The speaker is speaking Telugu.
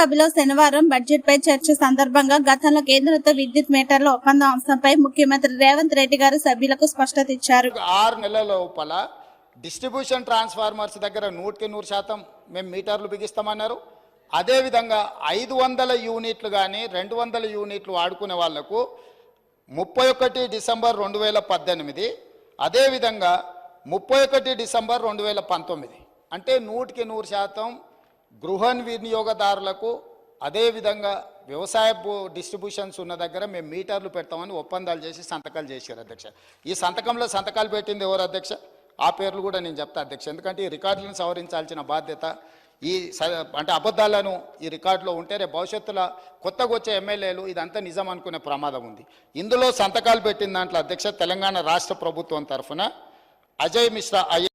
శాసనసభలో శనివారం బడ్జెట్ పై చర్చ సందర్భంగా గతంలో కేంద్రంతో విద్యుత్ మీటర్ల ఒప్పందం అంశంపై ముఖ్యమంత్రి రేవంత్ రెడ్డి గారు సభ్యులకు స్పష్టత ఇచ్చారు. ఆరు నెలల లోపల డిస్ట్రిబ్యూషన్ ట్రాన్స్ఫార్మర్స్ దగ్గర నూటికి నూరు శాతం మేము మీటర్లు బిగిస్తామన్నారు. అదేవిధంగా ఐదు వందల యూనిట్లు కానీ రెండు వందల యూనిట్లు వాడుకునే వాళ్ళకు ముప్పై ఒకటి డిసెంబర్ రెండు వేల పద్దెనిమిది అదేవిధంగా ముప్పై ఒకటి డిసెంబర్ రెండు వేల పంతొమ్మిది. అంటే నూటికి నూరు శాతం గృహ వినియోగదారులకు అదేవిధంగా వ్యవసాయ డిస్ట్రిబ్యూషన్స్ ఉన్న దగ్గర మేము మీటర్లు పెడతామని ఒప్పందాలు చేసి సంతకాలు చేశారు అధ్యక్ష. ఈ సంతకంలో సంతకాలు పెట్టింది ఎవరు అధ్యక్ష? ఆ పేర్లు కూడా నేను చెప్తా అధ్యక్ష. ఎందుకంటే ఈ రికార్డులను సవరించాల్సిన బాధ్యత ఈ స- అంటే అబద్ధాలను ఈ రికార్డులో ఉంటే రేపు భవిష్యత్తులో కొత్తగా వచ్చే ఎమ్మెల్యేలు ఇదంతా నిజం అనుకునే ప్రమాదం ఉంది. ఇందులో సంతకాలు పెట్టిన దాంట్లో అధ్యక్ష తెలంగాణ రాష్ట్ర ప్రభుత్వం తరఫున అజయ్ మిశ్రా ఐ